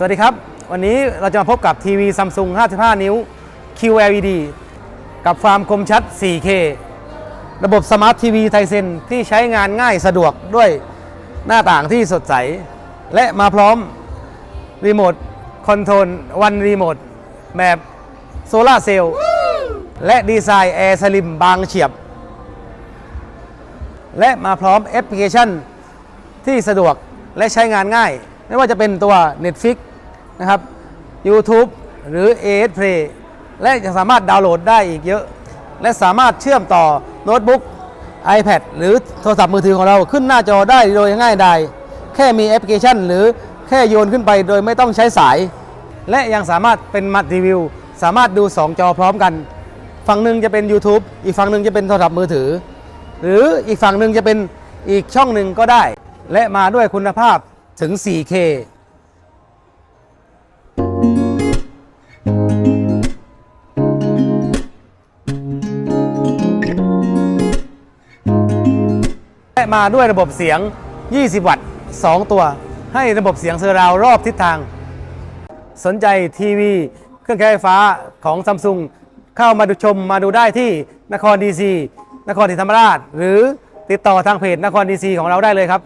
สวัสดีครับ วันนี้เราจะมาพบกับทีวีซัมซุง55 นิ้ว QLED กับความคมชัด 4K ระบบสมาร์ททีวีไทเซนที่ใช้งานง่ายสะดวกด้วยหน้าต่างที่สดใส และมาพร้อมรีโมทคอนโทรลวันรีโมทแบบโซลาเซลล์และดีไซน์แอร์สลิมบางเฉียบ และมาพร้อมแอปพลิเคชันที่สะดวกและใช้งานง่าย ไม่ว่าจะเป็นตัว Netflix นะครับ YouTube หรือ AS Play และจะสามารถดาวน์โหลดได้อีกเยอะ และสามารถเชื่อมต่อโน้ตบุ๊ก iPad หรือโทรศัพท์มือถือของเราขึ้นหน้าจอได้โดยง่ายดายแค่มีแอปพลิเคชัน หรือแค่โยนขึ้นไปโดยไม่ต้องใช้สาย และยังสามารถเป็นมัลติวิว สามารถดู 2 จอพร้อมกัน ฝั่งหนึ่งจะเป็น YouTube อีกฝั่งหนึ่งจะเป็นโทรศัพท์มือถือ หรืออีกฝั่งหนึ่งจะเป็นอีกช่องหนึ่งก็ได้ และมาด้วยคุณภาพถึง 4K และมาด้วยระบบเสียง 20 วัตต์ 2 ตัว ให้ระบบเสียงเซอร์ราวรอบทิศทาง สนใจทีวี เครื่องใช้ไฟฟ้าของซัมซุงเข้ามาดูชมมาดูได้ที่นครดีซีนครศรีธรรมราช หรือติดต่อทางเพจนครดีซีของเราได้เลยครับ